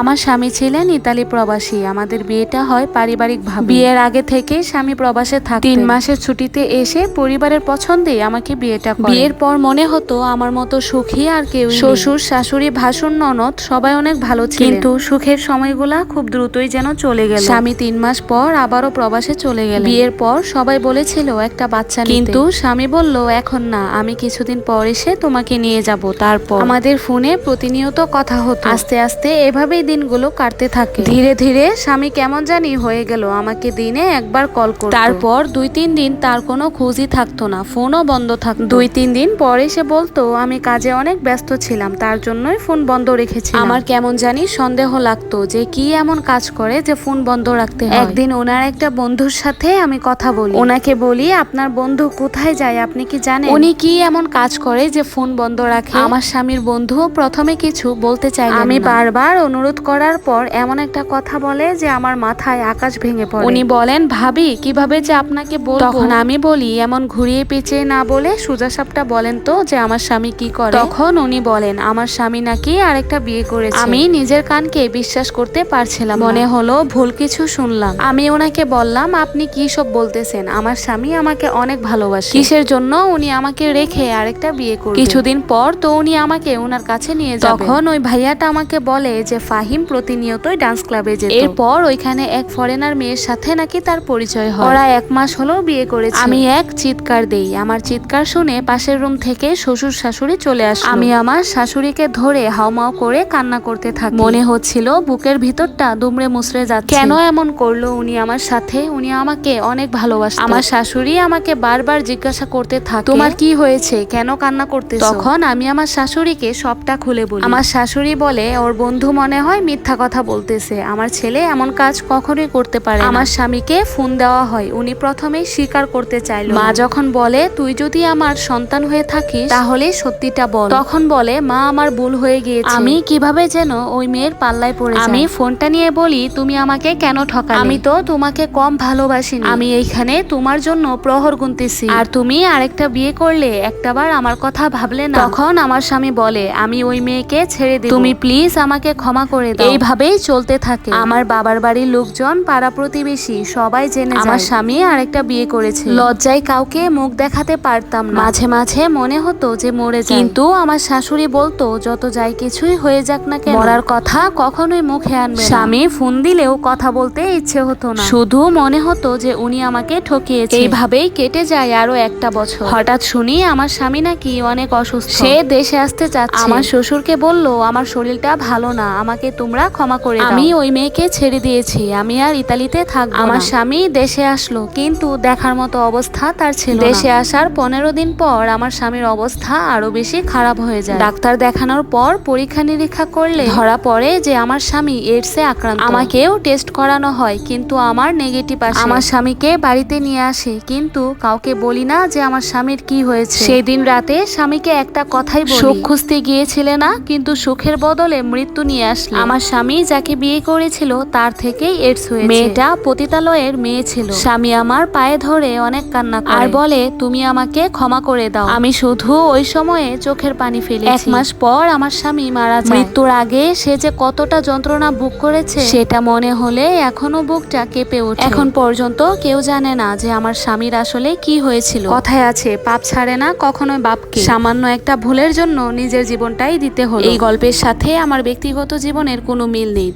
আমার স্বামী ছিলেন ইতালি প্রবাসী। আমাদের বিয়েটা হয় পারিবারিক ভাবে বিয়ের আগে থেকে স্বামী প্রবাসে থাক তিন মাসের ছুটিতে এসে পরিবারের পছন্দে আমাকে বিয়েটা বিয়ের পর মনে হতো আমার মতো সুখী আর কেউ শ্বশুর শাশুড়ি ভাসুর ননদ সবাই অনেক ভালো ছিল কিন্তু সুখের সময়গুলা খুব দ্রুতই যেন চলে গেল। স্বামী তিন মাস পর আবারও প্রবাসে চলে গেল বিয়ের পর সবাই বলেছিল একটা বাচ্চা কিন্তু স্বামী বলল এখন না আমি কিছুদিন পর এসে তোমাকে নিয়ে যাব। তারপর? আমাদের ফোনে প্রতিনিয়ত কথা হতো। আস্তে আস্তে এভাবেই দিনগুলো কাটতে থাকে। ধীরে ধীরে স্বামী কেমন জানি হয়ে গেল, আমাকে দিনে একবার কল করতো তারপর দুই তিন দিন তার কোনো খোঁজই থাকতো না, ফোনও বন্ধ থাকতো। দুই তিন দিন পরে সে বলতো, আমি কাজে অনেক ব্যস্ত ছিলাম, তার জন্যই ফোন বন্ধ রেখেছি আমার কেমন জানি সন্দেহ লাগতো যে কি এমন কাজ করে যে ফোন বন্ধ রাখতে একদিন ওনার একটা বন্ধুর সাথে আমি কথা বলি। ওনাকে বলি, আপনার বন্ধু কোথায় যায়, আপনি কি জানেন? উনি কি এমন কাজ করে যে ফোন বন্ধ রাখে? আমার স্বামীর বন্ধু প্রথমে কিছু বলতে চাই আমি বারবার অনুরোধ করার পর এমন একটা কথা বলে যে আমার মাথায় আকাশ ভেঙে পড়ে। উনি বলেন ভাবি কীভাবে যে আপনাকে বলব? তখন আমি বলি এমন ঘুরিয়ে পেঁচিয়ে না বলে সুজা সাপটা বলেন তো যে আমার স্বামী কি করে? তখন উনি বলেন আমার স্বামী নাকি আরেকটা বিয়ে করেছে। আমি নিজের কানকে বিশ্বাস করতে পারছিলাম মনে হলো ভুল কিছু শুনলাম। আমি ওনাকে বললাম আপনি কি সব বলতেছেন? আমার স্বামী আমাকে অনেক ভালোবাসে। কিসের জন্য উনি আমাকে রেখে আরেকটা বিয়ে করবে? কিছুদিন পর তো উনি আমাকে ওনার কাছে নিয়ে যাবে। তখন ওই ভাইয়াটা আমাকে বলে যে ফাহিম প্রতিনিয়তই ডান্স ক্লাবে যেত। এরপর ওইখানে এক ফরেনার মেয়ের সাথে নাকি তার পরিচয় হয়। ওরা এক মাস হলো বিয়ে করেছে। আমি এক চিৎকার দেই আমার চিৎকার শুনে পাশের রুম থেকে শ্বশুর শাশুড়ি চলে আসে আমি আমার শাশুড়িকে ধরে হাউমাউ করে কান্না করতে থাকি। মনে হচ্ছিল বুকের ভিতরটা দুমড়ে মুচড়ে যাচ্ছে। কেন এমন করল উনি আমার সাথে? উনি আমাকে অনেক ভালোবাসে আমার শাশুড়ি আমাকে বারবার জিজ্ঞাসা করতে থাকে তোমার কি হয়েছে? কেন কান্না করতে তখন আমি আমার শাশুড়িকে সবটা খুলে বলি। আমার শাশুড়ি বলে ওর বন্ধু মনে হয় মিথ্যা কথা বলতেছে। আমার ছেলে এমন কাজ কখনোই করতে পারে আমার স্বামীকে ফোন দেওয়া হয়। উনি প্রথমে স্বীকার করতে চাইলো মা যখন বলে তুই যদি আমার সন্তান হয়ে থাকিস তাহলে সত্যিটা বল। তখন বলে মা আমার ভুল হয়ে গিয়েছে। আমি কীভাবে যেন ওই মেয়ের পাল্লায় পড়ে আমি ফোনটা নিয়ে বলি তুমি আমাকে কেন ঠকা আমি তো তোমাকে কম ভালোবাসি আমি এইখানে তোমার জন্য প্রহর গুনতেছি। আর তুমি আরেকটা বিয়ে করলে একটাবার আমার কথা ভাবলে না। তখন আমার স্বামী বলে আমি ওই মেয়েকে ছেড়ে দিই তুমি প্লিজ আমাকে ক্ষমা করে দাও। এইভাবেই চলতে থাকে। আমার বাবার বাড়ির লোকজন পাড়া প্রতিবেশী সবাই জেনে আমার স্বামী আরেকটা বিয়ে করেছে। লজ্জায় কাউকে মুখ দেখাতে পারতাম না। মাঝে মাঝে মনে হতো যে মরে যাই কিন্তু আমার শাশুড়ি বলতো যত যাই কিছুই হয়ে যাক না কেন মরার কথা কখনোই মুখে আনবে না। স্বামী ফোন দিলেও কথা বলতে ইচ্ছে হতো না। শুধু মনে হতো যে উনি আমাকে ঠকিয়েছে। এইভাবেই কেটে যায় আরও একটা বছর। হঠাৎ শুনি আমার স্বামী নাকি অনেক অসুস্থ। সে দেশে আসতে চাচ্ছে। আমার শ্বশুরকে বলল আমার শরীরটা ভালো না আমাকে তোমরা ক্ষমা করে আমি ওই মেয়েকে ছেড়ে দিয়েছি আমি আর ইতালিতে থাকব আমার স্বামী দেশে আসলো কিন্তু দেখার মতো অবস্থা তার ছিল দেশে আসার পনেরো দিন পর আমার স্বামীর অবস্থা আরও বেশি খারাপ হয়ে যায়। ডাক্তার দেখানোর পর পরীক্ষা নিরীক্ষা করলে ধরা পড়ে যে আমার স্বামী এইডসে আক্রান্ত। আমাকেও টেস্ট করানো হয় কিন্তু আমার নেগেটিভ আসে। আমার স্বামীকে বাড়িতে নিয়ে আসে কিন্তু কাউকে বলি না যে আমার স্বামীর কি হয়েছে। সেদিন রাতে স্বামীকে একটা কথাই বলি সুখ খুঁজতে গিয়েছিলে না কিন্তু সুখের বদলে মৃত্যু নিয়ে আসলে। আমার স্বামী যাকে বিয়ে করেছিল তার থেকেই এডস হয়েছে। মেয়েটা পতিতালয়ের মেয়ে ছিল। স্বামী আমার পায়ে ধরে অনেক কান্না আর বলে তুমি আমাকে ক্ষমা করে দাও। আমি শুধু ওই সময়ে চোখের পানি ফেলি এক মাস পর আমার স্বামী মারা যায়। মৃত্যুর আগে সে যে কতটা যন্ত্রণা বুক করেছে সেটা মনে হলে এখনও বুকটা কেঁপে ওঠে। এখন পর্যন্ত কেউ জানে না যে আমার স্বামীর আসলে কি হয়েছিল। কথায় আছে পাপ ছাড়ে না কখনোই বাপকে। সামান্য একটা ভুলের জন্য নিজের জীবনটাই দিতে হলো। এই গল্পের সাথে আমার ব্যক্তিগত জীবনের কোনো মিল নেই।